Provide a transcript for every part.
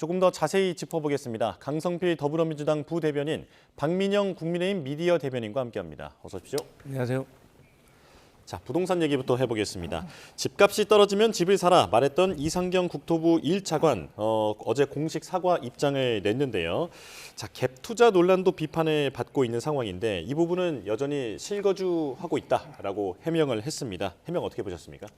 조금 더 자세히 짚어보겠습니다. 강성필 더불어민주당 부대변인, 박민영 국민의힘 미디어 대변인과 함께합니다. 어서 오십시오. 안녕하세요. 자, 부동산 얘기부터 해보겠습니다. 집값이 떨어지면 집을 사라 말했던 이상경 국토부 1차관 어, 어제 공식 사과 입장을 냈는데요. 자, 갭 투자 논란도 비판을 받고 있는 상황인데 이 부분은 여전히 실거주하고 있다라고 해명을 했습니다. 해명 어떻게 보셨습니까?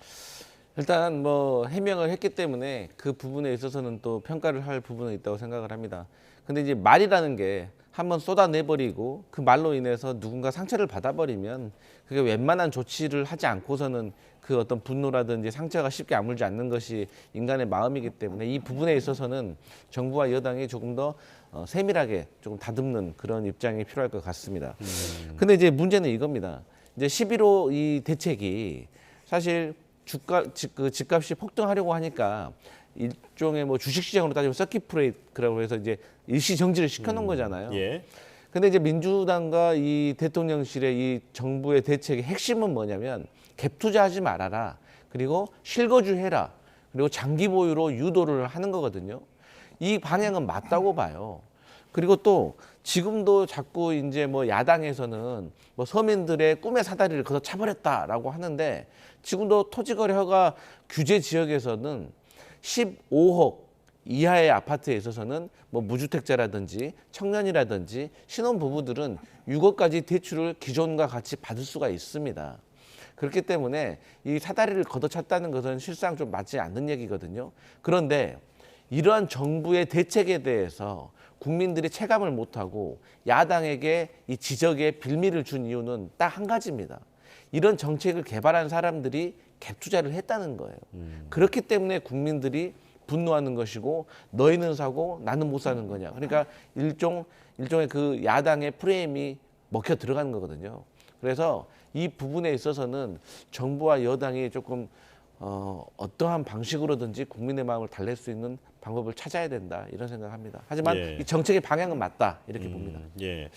일단 뭐 해명을 했기 때문에 그 부분에 있어서는 또 평가를 할 부분은 있다고 생각을 합니다. 근데 이제 말이라는 게 한번 쏟아내버리고 그 말로 인해서 누군가 상처를 받아버리면 그게 웬만한 조치를 하지 않고서는 그 어떤 분노라든지 상처가 쉽게 아물지 않는 것이 인간의 마음이기 때문에 이 부분에 있어서는 정부와 여당이 조금 더 어, 세밀하게 조금 다듬는 그런 입장이 필요할 것 같습니다. 근데 이제 문제는 이겁니다. 이제 11호 이 대책이 사실 주가 집, 그 집값이 폭등하려고 하니까 일종의 뭐 주식 시장으로 따지면 서킷 브레이크라고 해서 이제 일시 정지를 시켜놓은 거잖아요. 예. 근데 이제 민주당과 이 대통령실의 이 정부의 대책의 핵심은 뭐냐면 갭 투자하지 말아라. 그리고 실거주해라. 그리고 장기 보유로 유도를 하는 거거든요. 이 방향은 맞다고 봐요. 그리고 또 지금도 자꾸 이제 뭐 야당에서는 뭐 서민들의 꿈의 사다리를 걷어 차버렸다라고 하는데 지금도 토지거래 허가 규제 지역에서는 15억 이하의 아파트에 있어서는 뭐 무주택자라든지 청년이라든지 신혼 부부들은 6억까지 대출을 기존과 같이 받을 수가 있습니다. 그렇기 때문에 이 사다리를 걷어찼다는 것은 실상 좀 맞지 않는 얘기거든요. 그런데 이러한 정부의 대책에 대해서 국민들이 체감을 못하고 야당에게 이 지적에 빌미를 준 이유는 딱 한 가지입니다. 이런 정책을 개발한 사람들이 갭 투자를 했다는 거예요. 그렇기 때문에 국민들이 분노하는 것이고 너희는 사고 나는 못 사는 거냐. 그러니까 일종 일종의 그 야당의 프레임이 먹혀 들어가는 거거든요. 그래서 이 부분에 있어서는 정부와 여당이 조금 어, 어떠한 방식으로든지 국민의 마음을 달랠 수 있는 방법을 찾아야 된다 이런 생각합니다. 하지만 예. 이 정책의 방향은 맞다 이렇게 봅니다. 음, 예.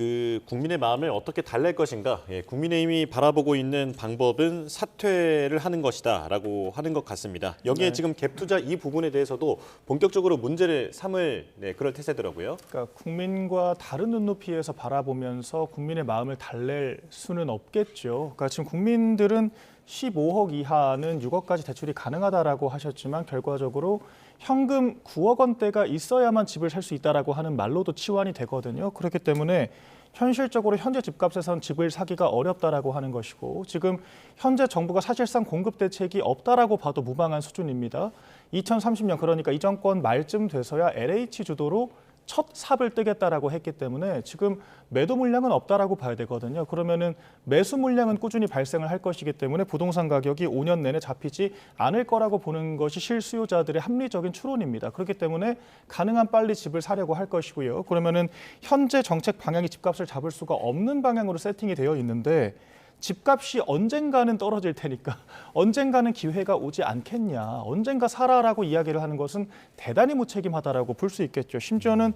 그 국민의 마음을 어떻게 달랠 것인가? 예, 국민의힘이 바라보고 있는 방법은 사퇴를 하는 것이다라고 하는 것 같습니다. 여기에 네. 지금 갭 투자 이 부분에 대해서도 본격적으로 문제를 삼을 네, 그럴 태세더라고요. 그러니까 국민과 다른 눈높이에서 바라보면서 국민의 마음을 달랠 수는 없겠죠. 그러니까 지금 국민들은 15억 이하는 6억까지 대출이 가능하다라고 하셨지만 결과적으로 현금 9억 원대가 있어야만 집을 살 수 있다라고 하는 말로도 치환이 되거든요. 그렇기 때문에 현실적으로 현재 집값에선 집을 사기가 어렵다라고 하는 것이고 지금 현재 정부가 사실상 공급 대책이 없다라고 봐도 무방한 수준입니다. 2030년 그러니까 이 정권 말쯤 돼서야 LH 주도로 첫 삽을 뜨겠다라고 했기 때문에 지금 매도 물량은 없다라고 봐야 되거든요. 그러면은 매수 물량은 꾸준히 발생을 할 것이기 때문에 부동산 가격이 5년 내내 잡히지 않을 거라고 보는 것이 실수요자들의 합리적인 추론입니다. 그렇기 때문에 가능한 빨리 집을 사려고 할 것이고요. 그러면은 현재 정책 방향이 집값을 잡을 수가 없는 방향으로 세팅이 되어 있는데 집값이 언젠가는 떨어질 테니까 언젠가는 기회가 오지 않겠냐. 언젠가 살아라고 이야기를 하는 것은 대단히 무책임하다라고 볼 수 있겠죠. 심지어는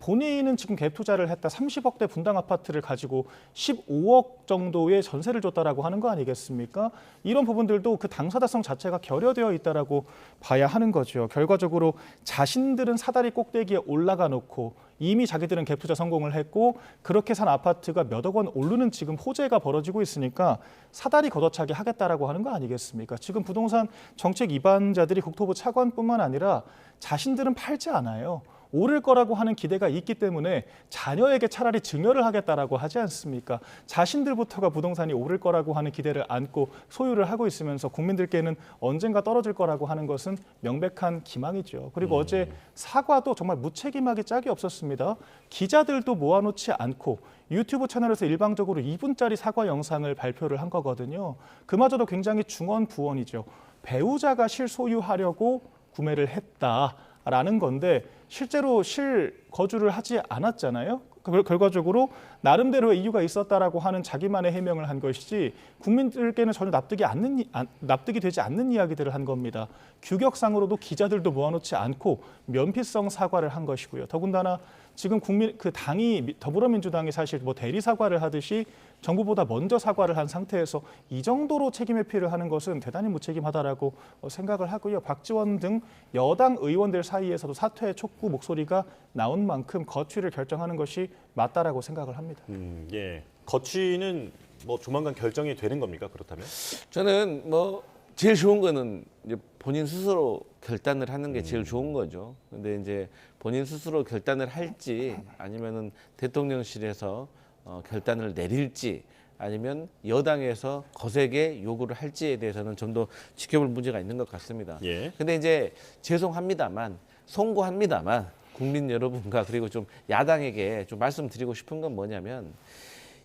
본인은 지금 갭 투자를 했다 30억대 분당 아파트를 가지고 15억 정도의 전세를 줬다라고 하는 거 아니겠습니까 이런 부분들도 그 당사자성 자체가 결여되어 있다라고 봐야 하는 거죠 결과적으로 자신들은 사다리 꼭대기에 올라가 놓고 이미 자기들은 갭 투자 성공을 했고 그렇게 산 아파트가 몇억 원 오르는 지금 호재가 벌어지고 있으니까 사다리 걷어차기 하겠다라고 하는 거 아니겠습니까? 지금 부동산 정책 위반자들이 국토부 차관뿐만 아니라 자신들은 팔지 않아요. 오를 거라고 하는 기대가 있기 때문에 자녀에게 차라리 증여를 하겠다라고 하지 않습니까? 자신들부터가 부동산이 오를 거라고 하는 기대를 안고 소유를 하고 있으면서 국민들께는 언젠가 떨어질 거라고 하는 것은 명백한 기망이죠. 그리고 어제 사과도 정말 무책임하게 짝이 없었습니다. 기자들도 모아놓지 않고 유튜브 채널에서 일방적으로 2분짜리 사과 영상을 발표를 한 거거든요. 그마저도 굉장히 중언부언이죠. 배우자가 실소유하려고 구매를 했다 라는 건데 실제로 실 거주를 하지 않았잖아요. 그 결과적으로 나름대로의 이유가 있었다라고 하는 자기만의 해명을 한 것이지 국민들께는 전혀 납득이 않는 납득이 되지 않는 이야기들을 한 겁니다. 규격상으로도 기자들도 모아놓지 않고 면피성 사과를 한 것이고요. 더군다나 지금 국민 그 당이 미- 더불어민주당이 사실 뭐 대리 사과를 하듯이 정부보다 먼저 사과를 한 상태에서 이 정도로 책임 회피를 하는 것은 대단히 무책임하다라고 어, 생각을 하고요. 박지원 등 여당 의원들 사이에서도 사퇴 촉구 목소리가 나온 만큼 거취를 결정하는 것이 맞다라고 생각을 합니다. 음, 예. 거취는 뭐 조만간 결정이 되는 겁니까? 그렇다면? 저는 뭐 제일 좋은 거는 이제 본인 스스로 결단을 하는 게 제일 좋은 거죠. 근데 이제 본인 스스로 결단을 할지 아니면은 대통령실에서 어, 결단을 내릴지 아니면 여당에서 거세게 요구를 할지에 대해서는 좀 더 지켜볼 문제가 있는 것 같습니다. 예. 근데 이제 죄송합니다만 송구합니다만 국민 여러분과 그리고 좀 야당에게 좀 말씀드리고 싶은 건 뭐냐면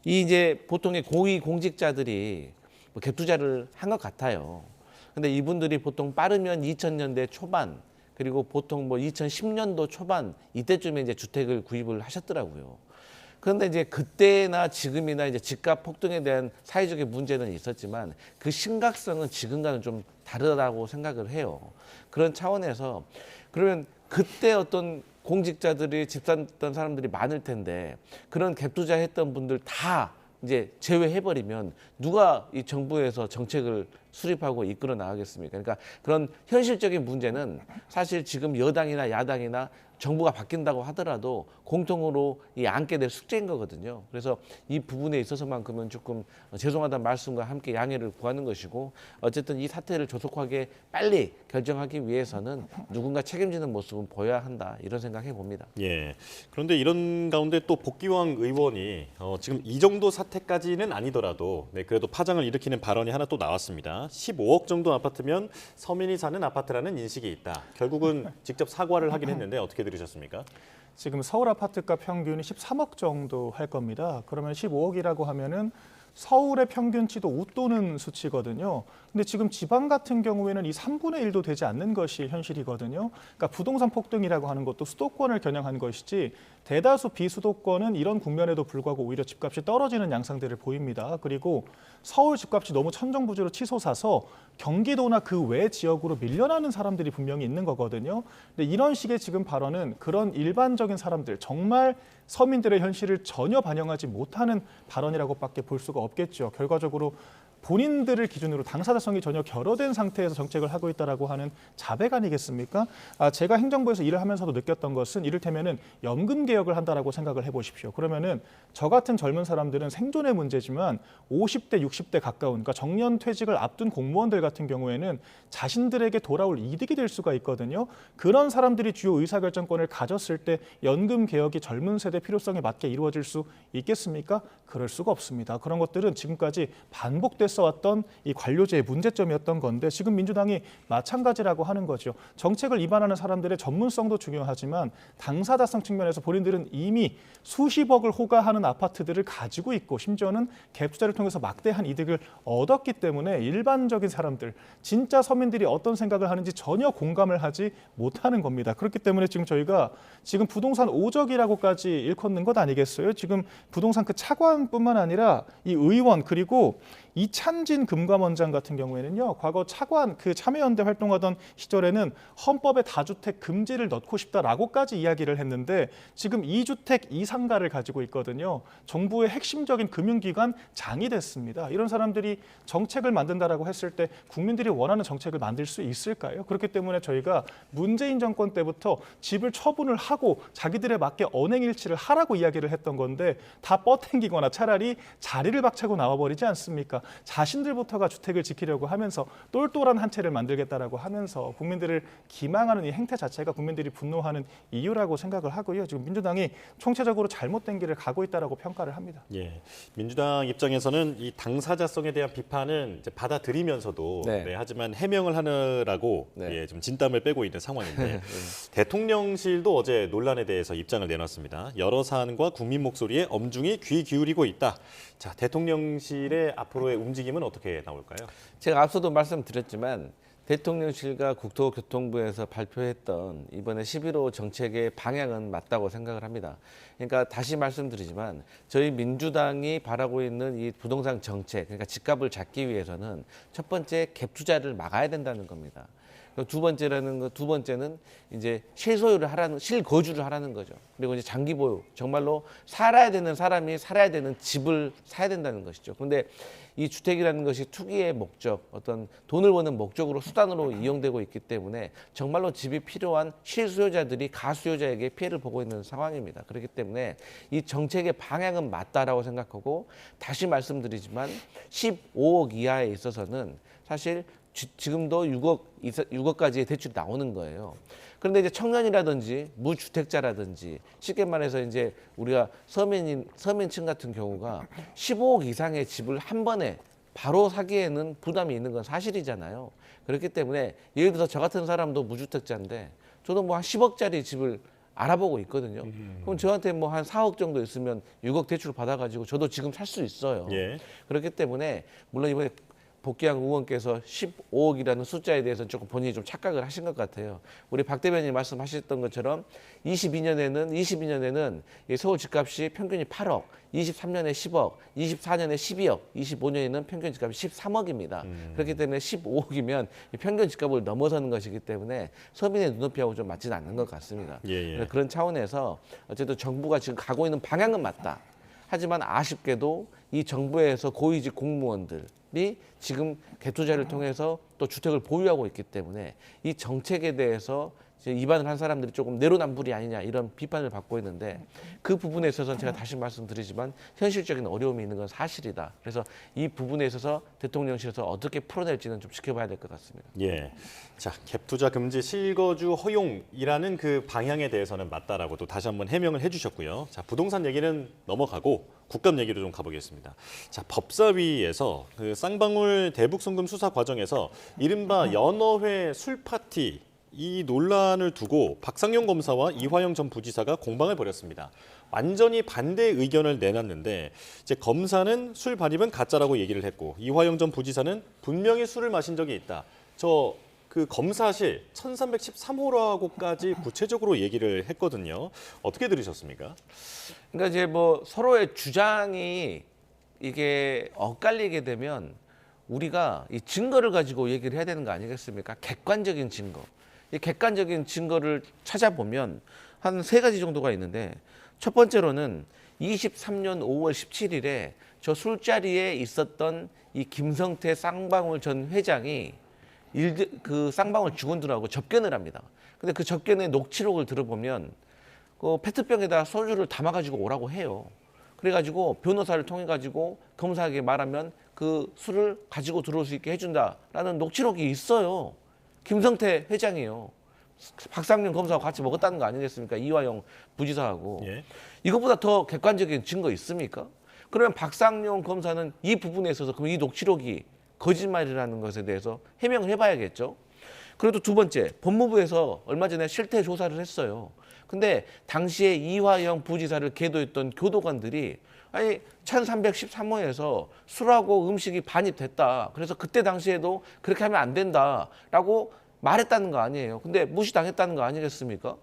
이 이제 보통의 고위 공직자들이 뭐 갭 투자를 한 것 같아요. 근데 이분들이 보통 빠르면 2000년대 초반 그리고 보통 뭐 2010년도 초반 이때쯤에 이제 주택을 구입을 하셨더라고요. 그런데 이제 그때나 지금이나 이제 집값 폭등에 대한 사회적인 문제는 있었지만 그 심각성은 지금과는 좀 다르다고 생각을 해요. 그런 차원에서 그러면 그때 어떤 공직자들이 집 샀던 사람들이 많을 텐데 그런 갭 투자했던 분들 다 이제 제외해버리면 누가 이 정부에서 정책을 수립하고 이끌어 나가겠습니까? 그러니까 그런 현실적인 문제는 사실 지금 여당이나 야당이나 정부가 바뀐다고 하더라도 공통으로 이 안게 될 숙제인 거거든요. 그래서 이 부분에 있어서만큼은 조금 죄송하다는 말씀과 함께 양해를 구하는 것이고 어쨌든 이 사태를 조속하게 빨리 결정하기 위해서는 누군가 책임지는 모습은 보여야 한다 이런 생각해 봅니다. 예. 그런데 이런 가운데 또 복귀왕 의원이 어, 지금 이 정도 사태까지는 아니더라도 네, 그래도 파장을 일으키는 발언이 하나 또 나왔습니다. 15억 정도 아파트면 서민이 사는 아파트라는 인식이 있다. 결국은 직접 사과를 하긴 했는데 어떻게 들 으셨습니까? 지금 서울 아파트가 평균이 13억 정도 할 겁니다. 그러면 15억이라고 하면은 서울의 평균치도 웃도는 수치거든요. 근데 지금 지방 같은 경우에는 이 3분의 1도 되지 않는 것이 현실이거든요. 그러니까 부동산 폭등이라고 하는 것도 수도권을 겨냥한 것이지 대다수 비수도권은 이런 국면에도 불구하고 오히려 집값이 떨어지는 양상들을 보입니다. 그리고 서울 집값이 너무 천정부지로 치솟아서 경기도나 그 외 지역으로 밀려나는 사람들이 분명히 있는 거거든요. 근데 이런 식의 지금 발언은 그런 일반적인 사람들 정말 서민들의 현실을 전혀 반영하지 못하는 발언이라고밖에 볼 수가 없겠죠. 결과적으로 본인들을 기준으로 당사자성이 전혀 결여된 상태에서 정책을 하고 있다라고 하는 자백 아니겠습니까? 아, 제가 행정부에서 일을 하면서도 느꼈던 것은 이를테면은 연금 개혁을 한다라고 생각을 해보십시오. 그러면은 저 같은 젊은 사람들은 생존의 문제지만 50대, 60대 가까운 그러니까 정년 퇴직을 앞둔 공무원들 같은 경우에는 자신들에게 돌아올 이득이 될 수가 있거든요. 그런 사람들이 주요 의사결정권을 가졌을 때 연금 개혁이 젊은 세대 필요성에 맞게 이루어질 수 있겠습니까? 그럴 수가 없습니다. 그런 것들은 지금까지 반복됐 어 왔던 이 관료제의 문제점이었던 건데 지금 민주당이 마찬가지라고 하는 거죠. 정책을 입안하는 사람들의 전문성도 중요하지만 당사자성 측면에서 본인들은 이미 수십억을 호가하는 아파트들을 가지고 있고 심지어는 갭 투자를 통해서 막대한 이득을 얻었기 때문에 일반적인 사람들 진짜 서민들이 어떤 생각을 하는지 전혀 공감을 하지 못하는 겁니다. 그렇기 때문에 지금 저희가 지금 부동산 오적이라고까지 일컫는 것 아니겠어요? 지금 부동산 그 차관뿐만 아니라 이 의원 그리고 이찬진 금감원장 같은 경우에는요 과거 차관 그 참여연대 활동하던 시절에는 헌법에 다주택 금지를 넣고 싶다라고까지 이야기를 했는데 지금 이주택 이상가를 가지고 있거든요. 정부의 핵심적인 금융기관 장이 됐습니다. 이런 사람들이 정책을 만든다라고 했을 때 국민들이 원하는 정책을 만들 수 있을까요? 그렇기 때문에 저희가 문재인 정권 때부터 집을 처분을 하고 자기들에 맞게 언행일치를 하라고 이야기를 했던 건데 다 뻗탱기거나 차라리 자리를 박차고 나와버리지 않습니까? 자신들부터가 주택을 지키려고 하면서 똘똘한 한 채를 만들겠다라고 하면서 국민들을 기망하는 이 행태 자체가 국민들이 분노하는 이유라고 생각을 하고요. 지금 민주당이 총체적으로 잘못된 길을 가고 있다라고 평가를 합니다. 예, 민주당 입장에서는 이 당사자성에 대한 비판은 이제 받아들이면서도 네. 네, 하지만 해명을 하느라고 네. 예, 좀 진땀을 빼고 있는 상황인데 대통령실도 어제 논란에 대해서 입장을 내놨습니다. 여러 사안과 국민 목소리에 엄중히 귀 기울이고 있다. 자, 대통령실의 앞으로의 움직임은 어떻게 나올까요? 제가 앞서도 말씀드렸지만 대통령실과 국토교통부에서 발표했던 이번에 11호 정책의 방향은 맞다고 생각을 합니다. 그러니까 다시 말씀드리지만 저희 민주당이 바라고 있는 이 부동산 정책, 그러니까 집값을 잡기 위해서는 첫 번째 갭 투자를 막아야 된다는 겁니다. 두 번째라는 거, 두 번째는 이제 실소유를 하라는, 실거주를 하라는 거죠. 그리고 이제 장기 보유, 정말로 살아야 되는 사람이 살아야 되는 집을 사야 된다는 것이죠. 그런데 이 주택이라는 것이 투기의 목적, 어떤 돈을 버는 목적으로 수단으로 이용되고 있기 때문에 정말로 집이 필요한 실수요자들이 가수요자에게 피해를 보고 있는 상황입니다. 그렇기 때문에 이 정책의 방향은 맞다라고 생각하고 다시 말씀드리지만 15억 이하에 있어서는 사실 지- 지금도 6억, 6억까지의 대출이 나오는 거예요. 그런데 이제 청년이라든지 무주택자라든지 쉽게 말해서 이제 우리가 서민인, 서민층 같은 경우가 15억 이상의 집을 한 번에 바로 사기에는 부담이 있는 건 사실이잖아요. 그렇기 때문에 예를 들어서 저 같은 사람도 무주택자인데 저도 뭐 한 10억짜리 집을 알아보고 있거든요. 그럼 저한테 뭐 한 4억 정도 있으면 6억 대출 받아가지고 저도 지금 살 수 있어요. 예. 그렇기 때문에 물론 이번에 복귀한 의원께서 15억이라는 숫자에 대해서 조금 본인이 좀 착각을 하신 것 같아요. 우리 박 대변인 말씀하셨던 것처럼 22년에는 22년에는 이 서울 집값이 평균이 8억, 23년에 10억, 24년에 12억, 25년에는 평균 집값이 13억입니다. 그렇기 때문에 15억이면 평균 집값을 넘어서는 것이기 때문에 서민의 눈높이하고 좀 맞지는 않는 것 같습니다. 예, 예. 네, 그런 차원에서 어쨌든 정부가 지금 가고 있는 방향은 맞다. 하지만 아쉽게도 이 정부에서 고위직 공무원들이 지금 개투자를 통해서 또 주택을 보유하고 있기 때문에 이 정책에 대해서 입안을 한 사람들이 조금 내로남불이 아니냐 이런 비판을 받고 있는데 그 부분에 있어서는 제가 다시 말씀드리지만 현실적인 어려움이 있는 건 사실이다. 그래서 이 부분에 있어서 대통령실에서 어떻게 풀어낼지는 좀 지켜봐야 될 것 같습니다. 예. 자, 갭 투자 금지 실거주 허용이라는 그 방향에 대해서는 맞다라고 또 다시 한번 해명을 해주셨고요. 자, 부동산 얘기는 넘어가고 국감 얘기로 좀 가보겠습니다. 자, 법사위에서 그 쌍방울 대북 송금 수사 과정에서 이른바 연어회 술 파티 이 논란을 두고 박상용 검사와 이화영 전 부지사가 공방을 벌였습니다. 완전히 반대 의견을 내놨는데 이제 검사는 술 반입은 가짜라고 얘기를 했고 이화영 전 부지사는 분명히 술을 마신 적이 있다. 저 그 검사실 1313호라고까지 구체적으로 얘기를 했거든요. 어떻게 들으셨습니까? 그러니까 이제 뭐 서로의 주장이 이게 엇갈리게 되면 우리가 이 증거를 가지고 얘기를 해야 되는 거 아니겠습니까? 객관적인 증거. 이 객관적인 증거를 찾아보면 한 세 가지 정도가 있는데 첫 번째로는 23년 5월 17일에 저 술자리에 있었던 이 김성태 쌍방울 전 회장이 일, 그 쌍방울 직원들하고 접견을 합니다. 근데 그 접견의 녹취록을 들어보면 그 페트병에다 소주를 담아가지고 오라고 해요. 그래가지고 변호사를 통해 가지고 검사에게 말하면 그 술을 가지고 들어올 수 있게 해준다라는 녹취록이 있어요. 김성태 회장이요. 박상윤 검사하고 같이 먹었다는 거 아니겠습니까? 이화영 부지사하고. 예. 이것보다 더 객관적인 증거 있습니까? 그러면 박상용 검사는 이 부분에 있어서 그럼 이 녹취록이 거짓말이라는 것에 대해서 해명을 해봐야겠죠. 그리고 또두 번째, 법무부에서 얼마 전에 실태 조사를 했어요. 근데 당시에 이화영 부지사를 계도했던 교도관들이 아니 1313호에서 술하고 음식이 반입됐다. 그래서 그때 당시에도 그렇게 하면 안 된다라고 말했다는 거 아니에요. 근데 무시당했다는 거 아니겠습니까?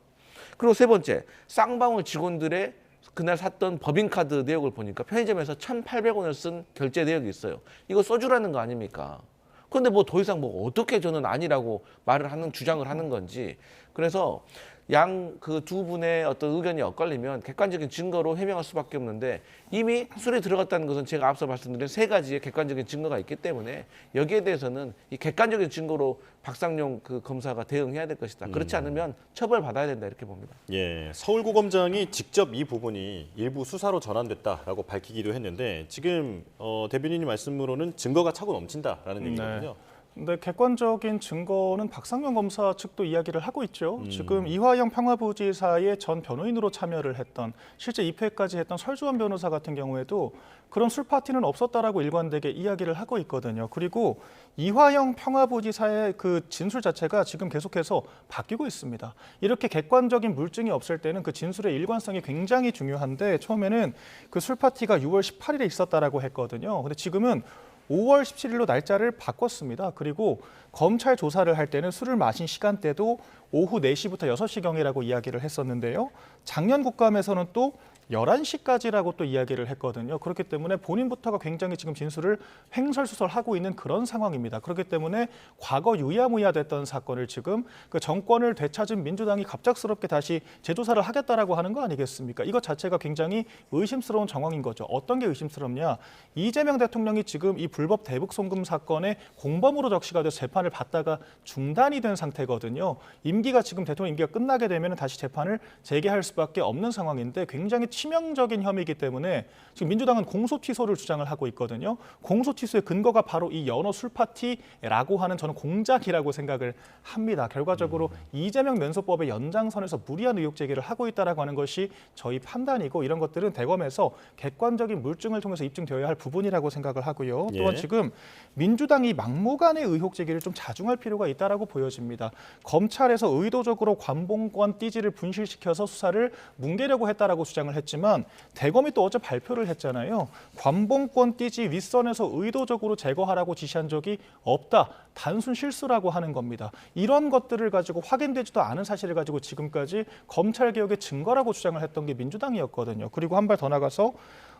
그리고 세 번째, 쌍방울 직원들의 그날 샀던 법인카드 내역을 보니까 편의점에서 1,800원을 쓴 결제 내역이 있어요. 이거 써주라는 거 아닙니까? 그런데 뭐 더 이상 뭐 어떻게 저는 아니라고 말을 하는 주장을 하는 건지 그래서 양 그 두 분의 어떤 의견이 엇갈리면 객관적인 증거로 해명할 수밖에 없는데 이미 술에 들어갔다는 것은 제가 앞서 말씀드린 세 가지의 객관적인 증거가 있기 때문에 여기에 대해서는 이 객관적인 증거로 박상용 그 검사가 대응해야 될 것이다. 그렇지 않으면 처벌 받아야 된다 이렇게 봅니다. 예, 서울고검장이 직접 이 부분이 일부 수사로 전환됐다라고 밝히기도 했는데 지금 어, 대변인님 말씀으로는 증거가 차고 넘친다라는 네. 얘기거든요. 근데 객관적인 증거는 박상현 검사 측도 이야기를 하고 있죠. 지금 이화영 평화부지사의 전 변호인으로 참여를 했던 실제 입회까지 했던 설주원 변호사 같은 경우에도 그런 술 파티는 없었다라고 일관되게 이야기를 하고 있거든요. 그리고 이화영 평화부지사의 그 진술 자체가 지금 계속해서 바뀌고 있습니다. 이렇게 객관적인 물증이 없을 때는 그 진술의 일관성이 굉장히 중요한데 처음에는 그 술 파티가 6월 18일에 있었다라고 했거든요. 근데 지금은 5월 17일로 날짜를 바꿨습니다. 그리고 검찰 조사를 할 때는 술을 마신 시간대도 오후 4시부터 6시경이라고 이야기를 했었는데요. 작년 국감에서는 또 11시까지라고 또 이야기를 했거든요. 그렇기 때문에 본인부터가 굉장히 지금 진술을 횡설수설하고 있는 그런 상황입니다. 그렇기 때문에 과거 유야무야 됐던 사건을 지금 그 정권을 되찾은 민주당이 갑작스럽게 다시 재조사를 하겠다라고 하는 거 아니겠습니까? 이것 자체가 굉장히 의심스러운 정황인 거죠. 어떤 게 의심스럽냐? 이재명 대통령이 지금 이 불법 대북 송금 사건의 공범으로 적시가 돼서 재판을 받다가 중단이 된 상태거든요. 임기가 지금 대통령 임기가 끝나게 되면 다시 재판을 재개할 수밖에 없는 상황인데 굉장히 치명적인 혐의이기 때문에 지금 민주당은 공소 취소를 주장을 하고 있거든요. 공소 취소의 근거가 바로 이 연어 술 파티라고 하는 저는 공작이라고 생각을 합니다. 결과적으로 이재명 면소법의 연장선에서 무리한 의혹 제기를 하고 있다라고 하는 것이 저희 판단이고 이런 것들은 대검에서 객관적인 물증을 통해서 입증되어야 할 부분이라고 생각을 하고요. 또한 예. 지금 민주당이 막무가내 의혹 제기를 좀 자중할 필요가 있다라고 보여집니다. 검찰에서 의도적으로 관봉권 띠지를 분실시켜서 수사를 뭉개려고 했다라고 주장을 했 지만 대검이 또 어제 발표를 했잖아요. 관봉권 띠지 윗선에서 의도적으로 제거하라고 지시한 적이 없다. 단순 실수라고 하는 겁니다. 이런 것들을 가지고 확인되지도 않은 사실을 가지고 지금까지 검찰 개혁의 증거라고 주장을 했던 게 민주당이었거든요. 그리고 한 발 더 나가서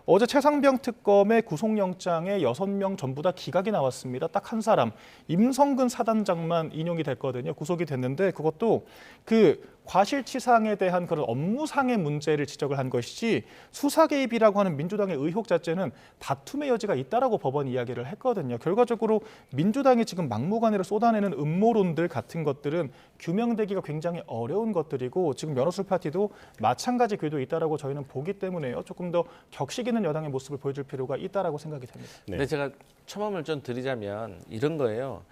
어제 최상병 특검의 구속영장에 여섯 명 전부 다 기각이 나왔습니다. 딱 한 사람 임성근 사단장만 인용이 됐거든요. 구속이 됐는데 그것도 그 과실치상에 대한 그런 업무상의 문제를 지적을 한 것이지 수사 개입이라고 하는 민주당의 의혹 자체는 다툼의 여지가 있다라고 법원이 이야기를 했거든요. 결과적으로 민주당이 지금 막무가내로 쏟아내는 음모론들 같은 것들은 규명되기가 굉장히 어려운 것들이고 지금 연어술 파티도 마찬가지 궤도에 있다라고 저희는 보기 때문에요. 조금 더 격식 있는 여당의 모습을 보여줄 필요가 있다라고 생각이 됩니다. 네. 근데 제가 첨언을 좀 드리자면 이런 거예요.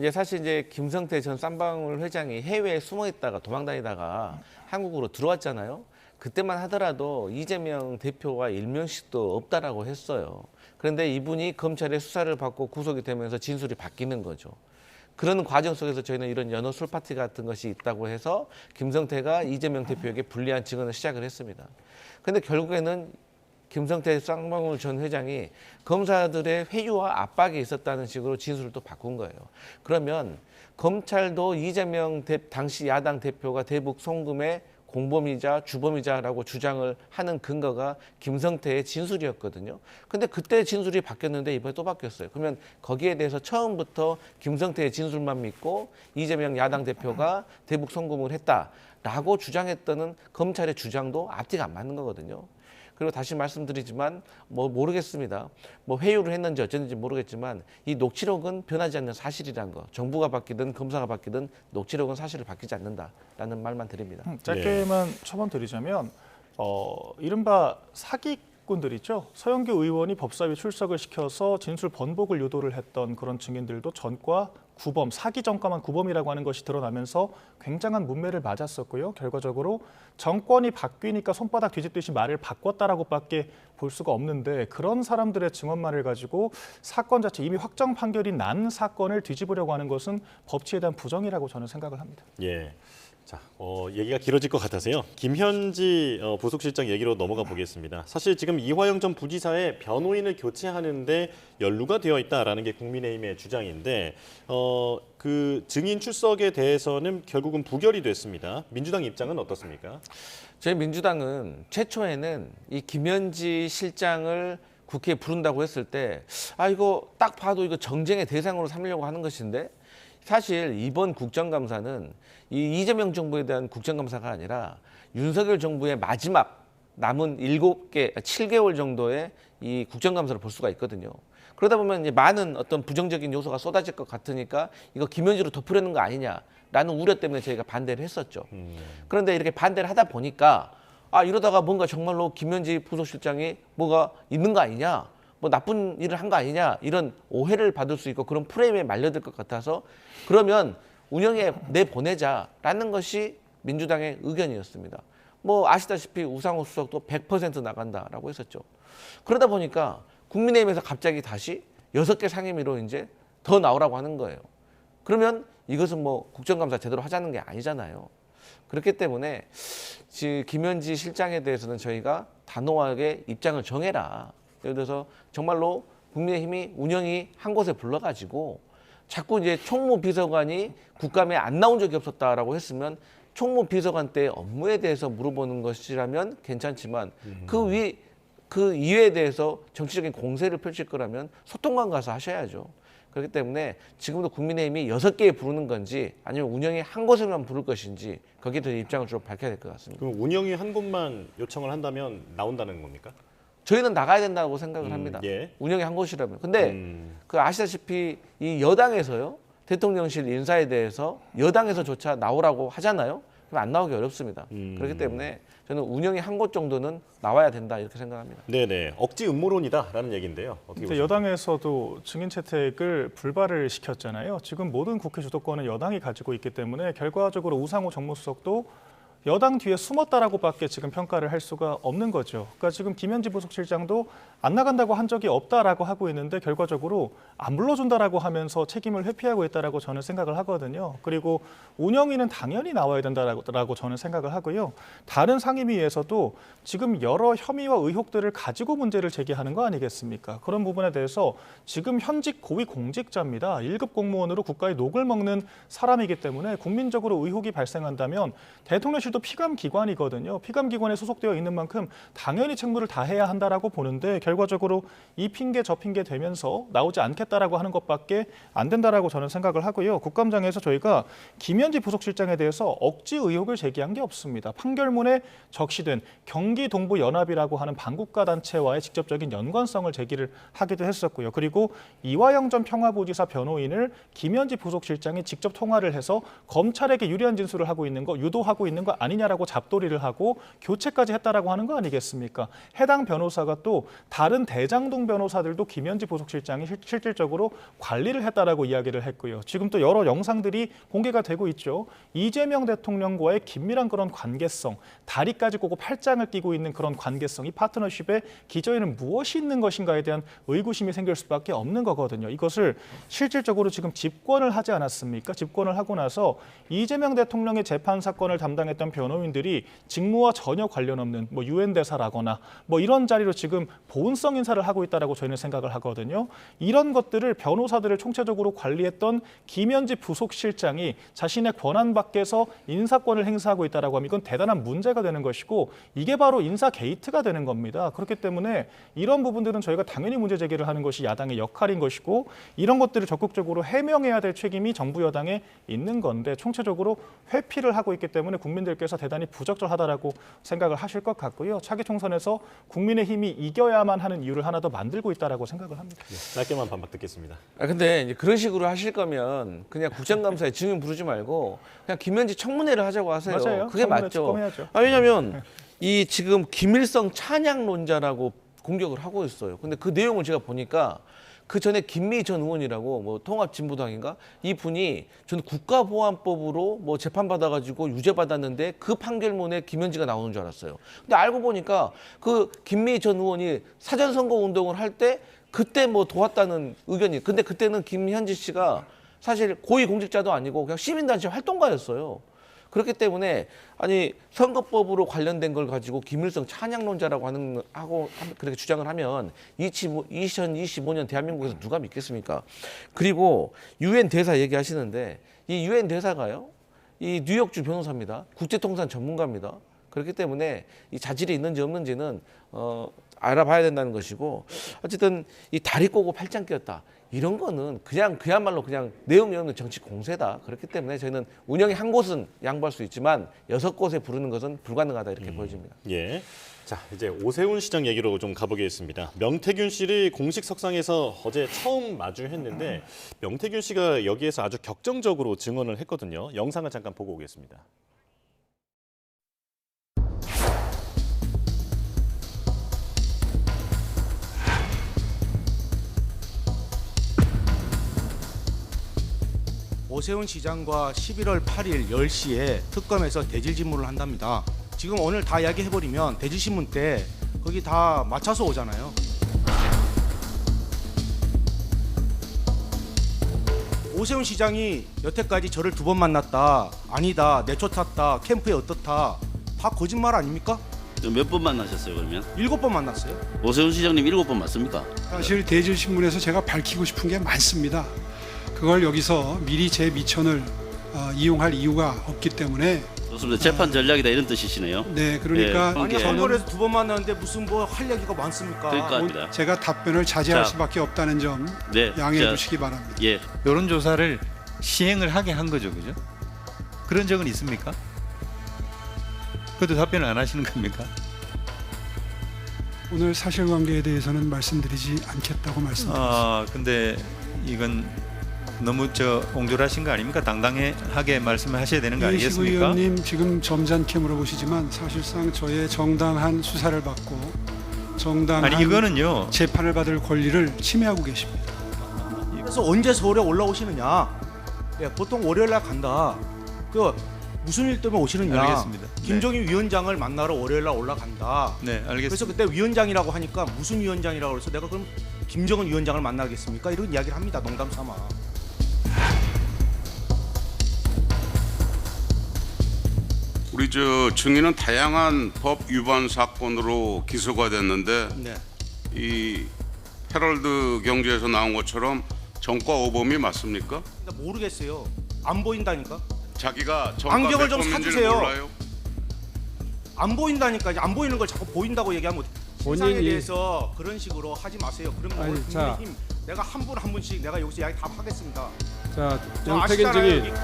이제 사실 이제 김성태 전 쌍방울 회장이 해외에 숨어 있다가 도망다니다가 한국으로 들어왔잖아요. 그때만 하더라도 이재명 대표와 일면식도 없다라고 했어요. 그런데 이분이 검찰의 수사를 받고 구속이 되면서 진술이 바뀌는 거죠. 그런 과정 속에서 저희는 이런 연어 술 파티 같은 것이 있다고 해서 김성태가 이재명 대표에게 불리한 증언을 시작을 했습니다. 근데 결국에는 김성태 쌍방울 전 회장이 검사들의 회유와 압박이 있었다는 식으로 진술을 또 바꾼 거예요. 그러면 검찰도 이재명 대- 당시 야당 대표가 대북 송금의 공범이자 주범이자라고 주장을 하는 근거가 김성태의 진술이었거든요. 근데 그때 진술이 바뀌었는데 이번에 또 바뀌었어요. 그러면 거기에 대해서 처음부터 김성태의 진술만 믿고 이재명 야당 대표가 대북 송금을 했다라고 주장했다는 검찰의 주장도 앞뒤가 안 맞는 거거든요. 그리고 다시 말씀드리지만 뭐 모르겠습니다. 뭐 회유를 했는지 어쨌는지 모르겠지만 이 녹취록은 변하지 않는 사실이란 거. 정부가 바뀌든 검사가 바뀌든 녹취록은 사실을 바뀌지 않는다라는 말만 드립니다. 음, 짧게만 첨언 드리자면 어, 이른바 사기꾼들 있죠. 서영교 의원이 법사위에 출석을 시켜서 진술 번복을 유도를 했던 그런 증인들도 전과 구범, 사기 전과만 구범이라고 하는 것이 드러나면서 굉장한 문매를 맞았었고요. 결과적으로 정권이 바뀌니까 손바닥 뒤집듯이 말을 바꿨다라고밖에 볼 수가 없는데 그런 사람들의 증언만을 가지고 사건 자체 이미 확정 판결이 난 사건을 뒤집으려고 하는 것은 법치에 대한 부정이라고 저는 생각을 합니다. 예. 자, 어, 얘기가 길어질 것 같아서요. 김현지 어, 부속실장 얘기로 넘어가 보겠습니다. 사실 지금 이화영 전 부지사의 변호인을 교체하는데 연루가 되어 있다라는 게 국민의힘의 주장인데 어, 그 증인 출석에 대해서는 결국은 부결이 됐습니다. 민주당 입장은 어떻습니까? 저희 민주당은 최초에는 이 김현지 실장을 국회에 부른다고 했을 때 아 이거 딱 봐도 이거 정쟁의 대상으로 삼으려고 하는 것인데 사실 이번 국정감사는 이 이재명 정부에 대한 국정감사가 아니라 윤석열 정부의 마지막 남은 일곱 개, 칠 개월 정도의 이 국정감사를 볼 수가 있거든요. 그러다 보면 이제 많은 어떤 부정적인 요소가 쏟아질 것 같으니까 이거 김현지로 덮으려는 거 아니냐라는 우려 때문에 저희가 반대를 했었죠. 그런데 이렇게 반대를 하다 보니까 아 이러다가 뭔가 정말로 김현지 부속실장이 뭐가 있는 거 아니냐, 뭐 나쁜 일을 한 거 아니냐 이런 오해를 받을 수 있고 그런 프레임에 말려들 것 같아서 그러면 운영에 내 보내자라는 것이 민주당의 의견이었습니다. 뭐 아시다시피 우상호 수석도 100% 나간다라고 했었죠. 그러다 보니까 국민의힘에서 갑자기 다시 여섯 개 상임위로 이제 더 나오라고 하는 거예요. 그러면 이것은 뭐 국정감사 제대로 하자는 게 아니잖아요. 그렇기 때문에 지- 김현지 실장에 대해서는 저희가 단호하게 입장을 정해라. 예를 들어서 정말로 국민의힘이 운영이 한 곳에 불러가지고 자꾸 이제 총무 비서관이 국감에 안 나온 적이 없었다라고 했으면 총무 비서관 때 업무에 대해서 물어보는 것이라면 괜찮지만 그위 그 이유에 대해서 정치적인 공세를 펼칠 거라면 소통관 가서 하셔야죠. 그렇기 때문에 지금도 국민의힘이 여섯 개에 부르는 건지 아니면 운영이 한 곳에만 부를 것인지 거기에 대해 입장을 좀 밝혀야 될 것 같습니다. 그럼 운영이 한 곳만 요청을 한다면 나온다는 겁니까? 저희는 나가야 된다고 생각을 음, 합니다. 예. 운영이 한 곳이라면. 근데 음, 그 아시다시피 이 여당에서요 대통령실 인사에 대해서 여당에서조차 나오라고 하잖아요. 그럼 안 나오기 어렵습니다. 음. 그렇기 때문에 저는 운영이 한 곳 정도는 나와야 된다 이렇게 생각합니다. 네네 억지 음모론이다라는 얘기인데요. 보십니까? 여당에서도 증인 채택을 불발을 시켰잖아요. 지금 모든 국회 주도권은 여당이 가지고 있기 때문에 결과적으로 우상호 정무수석도 여당 뒤에 숨었다라고밖에 지금 평가를 할 수가 없는 거죠. 그러니까 지금 김현지 부속실장도 안 나간다고 한 적이 없다라고 하고 있는데 결과적으로 안 불러준다라고 하면서 책임을 회피하고 있다라고 저는 생각을 하거든요. 그리고 운영위는 당연히 나와야 된다라고 저는 생각을 하고요. 다른 상임위에서도 지금 여러 혐의와 의혹들을 가지고 문제를 제기하는 거 아니겠습니까? 그런 부분에 대해서 지금 현직 고위 공직자입니다. 1급 공무원으로 국가의 녹을 먹는 사람이기 때문에 국민적으로 의혹이 발생한다면 대통령실 도 피감 기관이거든요. 피감 기관에 소속되어 있는 만큼 당연히 책무를 다 해야 한다라고 보는데 결과적으로 이 핑계 저 핑계 되면서 나오지 않겠다라고 하는 것밖에 안 된다라고 저는 생각을 하고요. 국감장에서 저희가 김현지 부속실장에 대해서 억지 의혹을 제기한 게 없습니다. 판결문에 적시된 경기 동부 연합이라고 하는 반국가 단체와의 직접적인 연관성을 제기를 하기도 했었고요. 그리고 이화영 전 평화부지사 변호인을 김현지 부속실장이 직접 통화를 해서 검찰에게 유리한 진술을 하고 있는 거 유도하고 있는 거 아니냐라고 잡돌이를 하고 교체까지 했다라고 하는 거 아니겠습니까? 해당 변호사가 또 다른 대장동 변호사들도 김현지 부속실장이 실- 실질적으로 관리를 했다라고 이야기를 했고요. 지금 또 여러 영상들이 공개가 되고 있죠. 이재명 대통령과의 긴밀한 그런 관계성, 다리까지 꼬고 팔짱을 끼고 있는 그런 관계성, 이 파트너십의 기저에는 무엇이 있는 것인가에 대한 의구심이 생길 수밖에 없는 거거든요. 이것을 실질적으로 지금 집권을 하지 않았습니까? 집권을 하고 나서 이재명 대통령의 재판 사건을 담당했던 변호인들이 직무와 전혀 관련 없는 뭐 유엔 대사라거나 뭐 이런 자리로 지금 보은성 인사를 하고 있다라고 저희는 생각을 하거든요. 이런 것들을 변호사들을 총체적으로 관리했던 김현지 부속실장이 자신의 권한 밖에서 인사권을 행사하고 있다라고 하면 이건 대단한 문제가 되는 것이고 이게 바로 인사 게이트가 되는 겁니다. 그렇기 때문에 이런 부분들은 저희가 당연히 문제 제기를 하는 것이 야당의 역할인 것이고 이런 것들을 적극적으로 해명해야 될 책임이 정부 여당에 있는 건데 총체적으로 회피를 하고 있기 때문에 국민들께 서 대단히 부적절하다라고 생각을 하실 것 같고요. 차기 총선에서 국민의힘이 이겨야만 하는 이유를 하나 더 만들고 있다라고 생각을 합니다. 네, 짧게만 반박 듣겠습니다. 아 근데 이제 그런 식으로 하실 거면 그냥 국정감사에 증인 부르지 말고 그냥 김현지 청문회를 하자고 하세요. 맞아요. 그게 맞죠. 아 왜냐면 이 지금 김일성 찬양론자라고 공격을 하고 있어요. 근데 그 내용을 제가 보니까 그 전에 김미 전 의원이라고 뭐 통합진보당인가 이 분이 저는 국가보안법으로 뭐 재판 받아가지고 유죄 받았는데 그 판결문에 김현지가 나오는 줄 알았어요. 근데 알고 보니까 그 김미 전 의원이 사전 선거 운동을 할 때 그때 뭐 도왔다는 의견이. 근데 그때는 김현지 씨가 사실 고위 공직자도 아니고 그냥 시민단체 활동가였어요. 그렇기 때문에 아니 선거법으로 관련된 걸 가지고 김일성 찬양론자라고 하는 하고 한- 그렇게 주장을 하면 2025년 대한민국에서 누가 믿겠습니까? 그리고 유엔 대사 얘기하시는데 이 유엔 대사가요 이 뉴욕주 변호사입니다. 국제통상 전문가입니다. 그렇기 때문에 이 자질이 있는지 없는지는 어, 알아봐야 된다는 것이고 어쨌든 이 다리 꼬고 팔짱 끼었다 이런 거는 그냥 그야말로 그냥 내용이 없는 정치 공세다 그렇기 때문에 저희는 운영이 한 곳은 양보할 수 있지만 여섯 곳에 부르는 것은 불가능하다 이렇게 보여집니다. 예. 자 이제 오세훈 시장 얘기로 좀 가보겠습니다. 명태균 씨를 공식 석상에서 어제 처음 마주했는데 명태균 씨가 여기에서 아주 격정적으로 증언을 했거든요. 영상을 잠깐 보고 오겠습니다. 오세훈 시장과 11월 8일 10시에 특검에서 대질 질문을 한답니다. 지금 오늘 다 이야기해버리면 대질 신문 때 거기 다 맞춰서 오잖아요. 오세훈 시장이 여태까지 저를 두 번 만났다, 아니다, 내쫓았다, 캠프에 어떻다, 다 거짓말 아닙니까? 몇 번 만나셨어요 그러면? 일곱 번 만났어요. 오세훈 시장님 일곱 번 맞습니까? 사실 대질신문에서 제가 밝히고 싶은 게 많습니다. 그걸 여기서 미리 제 미천을 어, 이용할 이유가 없기 때문에 좋습니다. 재판 전략이다 이런 뜻이시네요. 네 그러니까 예, 아니 예. 선거에서 두 번 만났는데 무슨 뭐 할 얘기가 많습니까? 그러니까 합니다. 제가 답변을 자제할 자. 수밖에 없다는 점 네, 양해해 자, 주시기 바랍니다. 예, 여론 조사를 시행을 하게 한 거죠, 그죠? 그런 적은 있습니까? 그것도 답변을 안 하시는 겁니까? 오늘 사실관계에 대해서는 말씀드리지 않겠다고 말씀드렸습니다. 아, 근데 이건 너무 저 옹졸하신 거 아닙니까? 당당하게 말씀하셔야 되는 거 이해식 아니겠습니까? 의원님 지금 점잖게 물어보시지만 사실상 저의 정당한 수사를 받고 정당한 아니 이거는요. 재판을 받을 권리를 침해하고 계십니다. 그래서 언제 서울에 올라오시느냐? 예, 보통 월요일 날 간다. 그 무슨 일 때문에 오시느냐? 알겠습니다. 김종인 위원장을 만나러 월요일 날 올라간다. 네, 그래서 알겠습니다. 그때 위원장이라고 하니까 무슨 위원장이라고 그래서 내가 그럼 김정은 위원장을 만나겠습니까? 이런 이야기를 합니다. 농담 삼아. 우리 저 증인은 다양한 법 위반 사건으로 기소가 됐는데 네. 이 헤럴드 경제에서 나온 것처럼 정과 오범이 맞습니까? 모르겠어요. 안 보인다니까. 자기가 정과 안경을 좀 사주세요. 몰라요? 안 보인다니까. 안 보이는 걸 자꾸 보인다고 얘기하면 세상에 대해서 그런 식으로 하지 마세요. 그러면 오늘 국민의힘 내가 한 분 한 분씩 내가 여기서 이야기 다 하겠습니다. 자, 저 영택인 아시잖아요, 증인 여기.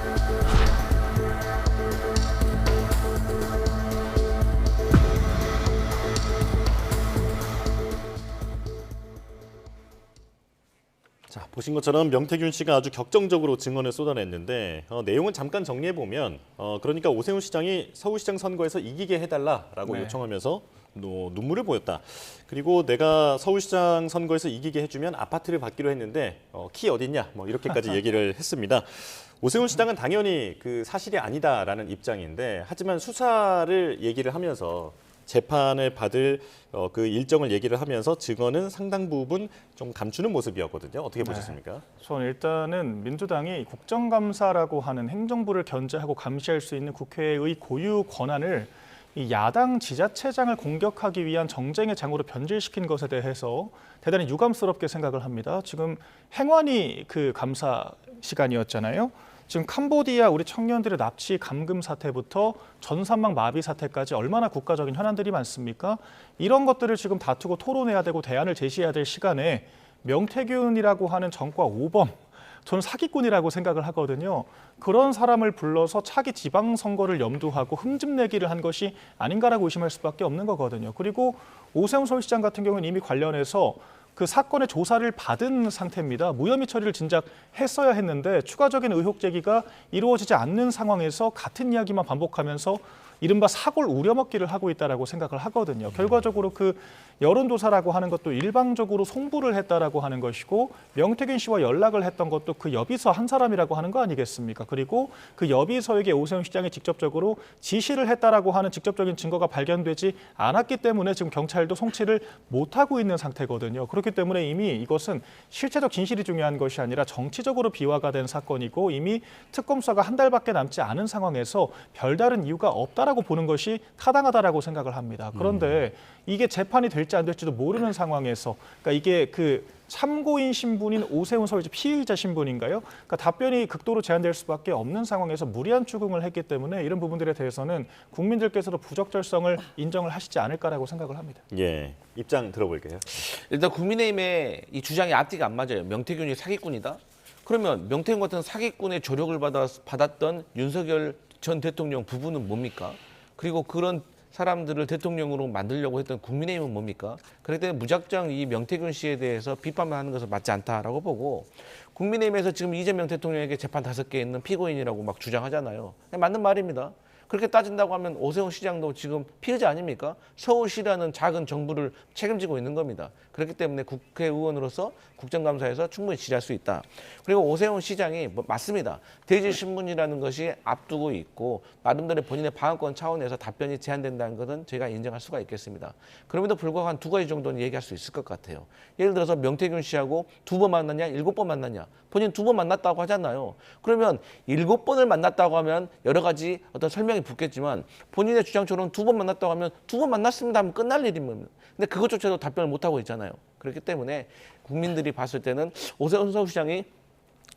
자, 보신 것처럼 명태균 씨가 아주 격정적으로 증언을 쏟아냈는데 어, 내용은 잠깐 정리해 보면 어, 그러니까 오세훈 시장이 서울시장 선거에서 이기게 해달라라고 네. 요청하면서 노, 눈물을 보였다. 그리고 내가 서울시장 선거에서 이기게 해주면 아파트를 받기로 했는데 어, 키 어딨냐? 뭐 이렇게까지 얘기를 했습니다. 오세훈 시장은 당연히 그 사실이 아니다라는 입장인데 하지만 수사를 얘기를 하면서 재판을 받을 어, 그 일정을 얘기를 하면서 증언은 상당 부분 좀 감추는 모습이었거든요. 어떻게 보셨습니까? 저는 일단은 민주당이 국정감사라고 하는 행정부를 견제하고 감시할 수 있는 국회의 고유 권한을 이 야당 지자체장을 공격하기 위한 정쟁의 장으로 변질시킨 것에 대해서 대단히 유감스럽게 생각을 합니다. 지금 행완이 그 감사 시간이었잖아요. 지금 캄보디아 우리 청년들의 납치 감금 사태부터 전산망 마비 사태까지 얼마나 국가적인 현안들이 많습니까? 이런 것들을 지금 다투고 토론해야 되고 대안을 제시해야 될 시간에 명태균이라고 하는 정과 오범 저는 사기꾼이라고 생각을 하거든요. 그런 사람을 불러서 차기 지방선거를 염두하고 흠집내기를 한 것이 아닌가라고 의심할 수밖에 없는 거거든요. 그리고 오세훈 서울시장 같은 경우는 이미 관련해서 그 사건의 조사를 받은 상태입니다. 무혐의 처리를 진작 했어야 했는데 추가적인 의혹 제기가 이루어지지 않는 상황에서 같은 이야기만 반복하면서 이른바 사골 우려먹기를 하고 있다라고 생각을 하거든요. 결과적으로 그 여론조사라고 하는 것도 일방적으로 송부를 했다라고 하는 것이고 명태균 씨와 연락을 했던 것도 그 여비서 한 사람이라고 하는 거 아니겠습니까? 그리고 그 여비서에게 오세훈 시장이 직접적으로 지시를 했다라고 하는 직접적인 증거가 발견되지 않았기 때문에 지금 경찰도 송치를 못하고 있는 상태거든요. 그렇기 때문에 이미 이것은 실체적 진실이 중요한 것이 아니라 정치적으로 비화가 된 사건이고 이미 특검 수사가 한 달밖에 남지 않은 상황에서 별다른 이유가 없다 라고 보는 것이 타당하다라고 생각을 합니다. 그런데 이게 재판이 될지 안 될지도 모르는 상황에서 그러니까 이게 그 참고인 신분인 오세훈 서울시 피의자 신분인가요? 그러니까 답변이 극도로 제한될 수밖에 없는 상황에서 무리한 추궁을 했기 때문에 이런 부분들에 대해서는 국민들께서도 부적절성을 인정을 하시지 않을까라고 생각을 합니다. 예, 입장 들어볼게요. 일단 국민의힘의 이 주장이 앞뒤가 안 맞아요. 명태균이 사기꾼이다. 그러면 명태균 같은 사기꾼의 조력을 받아, 받았던 윤석열 전 대통령 부부는 뭡니까? 그리고 그런 사람들을 대통령으로 만들려고 했던 국민의힘은 뭡니까? 때문에 무작정 이 명태균 씨에 대해서 비판만 하는 것은 맞지 않다라고 보고 국민의힘에서 지금 이재명 대통령에게 재판 다섯 개 있는 피고인이라고 막 주장하잖아요. 맞는 말입니다. 그렇게 따진다고 하면 오세훈 시장도 지금 피해자 아닙니까? 서울시라는 작은 정부를 책임지고 있는 겁니다. 그렇기 때문에 국회의원으로서 국정감사에서 충분히 지지할 수 있다. 그리고 오세훈 시장이 뭐 맞습니다. 대질신문이라는 것이 앞두고 있고 나름대로 본인의 방어권 차원에서 답변이 제한된다는 것은 제가 인정할 수가 있겠습니다. 그럼에도 불구하고 한 두 가지 정도는 얘기할 수 있을 것 같아요. 예를 들어서 명태균 씨하고 두 번 만났냐, 일곱 번 만났냐. 본인 두 번 만났다고 하잖아요. 그러면 일곱 번을 만났다고 하면 여러 가지 어떤 설명 이 서울시장이 붙겠지만 본인의 주장처럼 두 번 만났다고 하면 두 번 만났습니다 하면 끝날 일입니다. 근데 그것조차도 답변을 못 하고 있잖아요. 그렇기 때문에 국민들이 봤을 때는 오세훈 서울시장이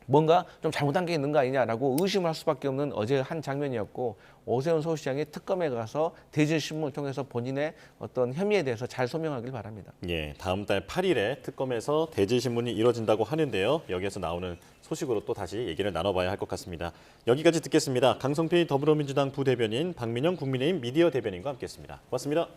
뭔가 좀 잘못한 게 있는 거 아니냐라고 의심을 할 수밖에 없는 어제 한 장면이었고 오세훈 서울시장이 특검에 가서 대질 신문을 통해서 본인의 어떤 혐의에 대해서 잘 소명하길 바랍니다. 예, 다음 달 8일에 특검에서 대질 신문이 이뤄진다고 하는데요. 여기에서 나오는 소식으로 또 다시 얘기를 나눠봐야 할 것 같습니다. 여기까지 듣겠습니다. 강성필 더불어민주당 부대변인 박민영 국민의힘 미디어 대변인과 함께했습니다. 고맙습니다.